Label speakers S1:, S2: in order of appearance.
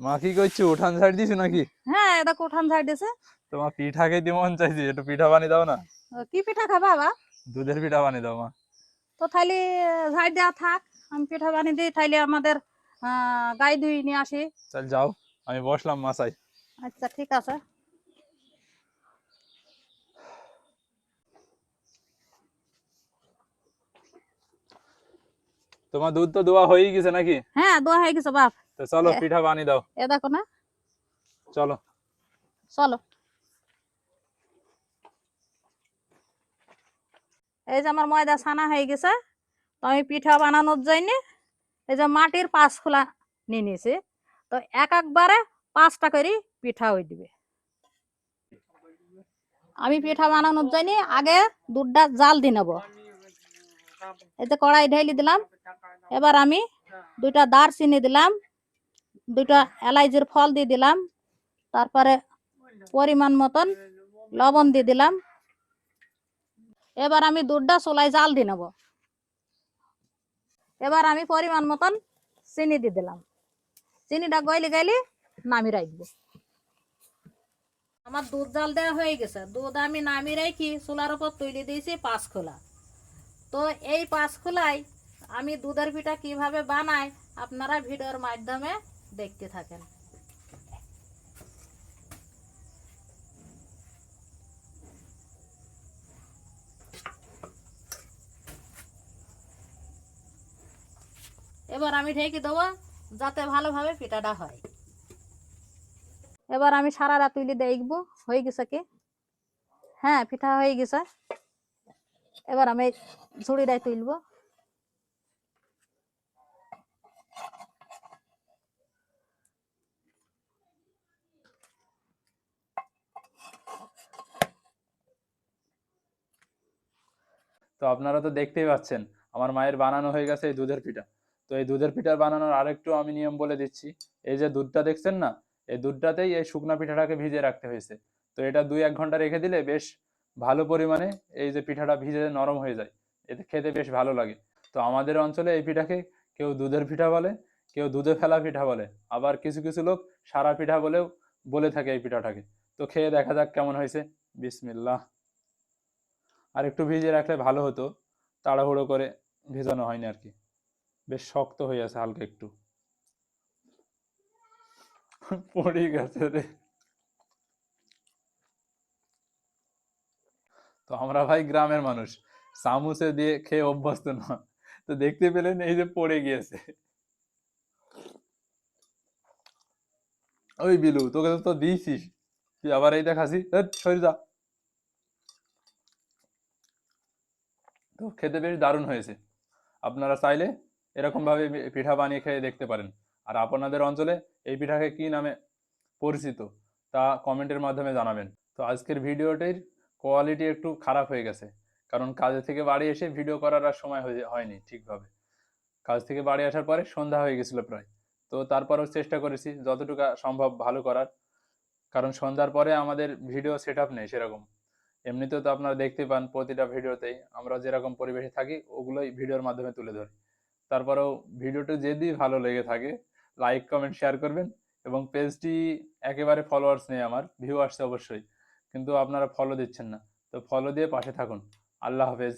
S1: মা কি করছ উঠান ছাড় দিছো নাকি?
S2: হ্যাঁ এটা কোঠান ঝাড় দিছে।
S1: তোমার পিঠা খেতে মন চাইছে একটু পিঠা বানিয়ে দাও না।
S2: কি পিঠা খাবা বাবা
S1: দুধের পিঠা বানিয়ে দাও মা।
S2: তো তাহলে ঝাড় দেওয়া থাক আমি পিঠা বানিয়ে দিই তাহলে আমাদের গাই দুই নিয়ে আসি।
S1: চল যাও আমি বসলাম মাসাই
S2: আচ্ছা ঠিক আছে।
S1: তোমার দুধ তো দোয়া হয়েই গেছে নাকি?
S2: হ্যাঁ দোয়া হয়ে গেছে বাপ।
S1: তো চলো পিঠা বানিয়ে দাও।
S2: এ দেখো না।
S1: চলো।
S2: চলো। এই যে আমার ময়দা ছানা হয়ে গেছে তো আমি পিঠা বানানোর জন্য এই যে মাটির পাঁচ খোলা নিয়ে নিয়েছি। তো এক একবারে পাঁচটা করে পিঠা হয়ে দিবে। আমি পিঠা বানানোর জন্য আগে দুধটা জাল দিয়ে নেব। যে কড়াই ঢেলে দিলাম। এবার আমি দুইটা দারচিনি দিলাম, দুইটা এলাইচের ফল দিয়ে দিলাম, তারপরে পরিমাণ মতন লবণ দিয়ে দিলাম। এবার আমি দুধটা চুলায় জাল দিয়ে নেব। এবার আমি পরিমাণ মতন চিনি দিয়ে দিলাম। চিনিটা গইলে গেলে নামি রাখব। আমার দুধ জাল দেওয়া হয়ে গেছে। দুধ আমি নামি রেখি চুলার উপর তুলে দিয়েছি পাঁচ খোলা। তো এই পাঁচ আমি দুধের পিঠা কীভাবে বানাই আপনারা ভিডিওর মাধ্যমে দেখতে থাকেন। এবার আমি ঢেকে দেবো যাতে ভালোভাবে পিঠাটা হয়। এবার আমি সারা রাত তুলে দেখব, হয়ে গেছে কি? হ্যাঁ পিঠা হয়ে গেছে। এবার আমি ঝুড়িটাই তুলবো।
S1: তো আপনারা তো দেখতেই পাচ্ছেন, আমার মায়ের বানানো হয়ে গেছে এই দুধের পিঠা। তো এই দুধের পিঠার বানানোর আরেকটু আমি নিয়ম বলে দিচ্ছি। এই যে দুধটা দেখছেন না, এই দুধটাতেই এই শুকনা পিঠাটাকে ভিজিয়ে রাখতে হয়েছে। তো এটা দুই এক ঘণ্টা রেখে দিলে বেশ ভালো পরিমাণে এই যে পিঠাটা ভিজে নরম হয়ে যায়, এতে খেতে বেশ ভালো লাগে। তো আমাদের অঞ্চলে এই পিঠাকে কেউ দুধের পিঠা বলে, কেউ দুধে ফেলা পিঠা বলে, আবার কিছু কিছু লোক সারা পিঠা বলেও বলে থাকে এই পিঠাটাকে। তো খেয়ে দেখা যাক কেমন হয়েছে। বিসমিল্লাহ। আর একটু ভিজিয়ে রাখলে ভালো হতো, তাড়াহুড়ো করে ভেজানো হয়নি আর কি। বেশ শক্ত হয়ে আছে হালকা একটু। পড়ে গেছে রে। তো আমরা ভাই গ্রামের মানুষ। চামচে দিয়ে খেয়ে অভ্যস্ত না। তো দেখতে পেলেন এই যে পড়ে গিয়েছে। ওই বিলু, তোকে তো দিয়েছিস। তুই আবার এইটা খাসি সরি যা। তো খেতে বেশ দারুণ হয়েছে। আপনারা চাইলে এরকম ভাবে পিঠা বানিয়ে খেয়ে দেখতে পারেন। আর আপনাদের অঞ্চলে এই পিঠাকে কি নামে পরিচিত, তা কমেন্টের মাধ্যমে জানাবেন। তো আজকের ভিডিওটির কোয়ালিটি একটু খারাপ হয়ে গেছে। কারণ কাজে থেকে বাড়ি এসে ভিডিও করার আর সময় হয়ে- হয়নি ঠিকভাবে। কাজ থেকে বাড়ি আসার পরে সন্ধ্যা হয়ে গেছিল প্রায়। তো তারপরেও চেষ্টা করেছি যতটুকু সম্ভব ভালো করার। কারণ সন্ধ্যার পরে আমাদের ভিডিও সেট আপ নেই সেরকম। এমনিতেও তো আপনারা দেখতে পান প্রতিটা ভিডিওতেই আমরা যেরকম পরিবেশে থাকি, ওগুলোই ভিডিওর মাধ্যমে তুলে ধরি। তারপরেও ভিডিওটি যদি ভালো লেগে থাকে লাইক কমেন্ট শেয়ার করবেন। এবং পেজটি একেবারে ফলোয়ার্স নেই আমার ভিউ আসছে অবশ্যই। কিন্তু আপনারা ফলো দিচ্ছেন না। তো ফলো দিয়ে পাশে থাকুন। আল্লাহ হাফেজ।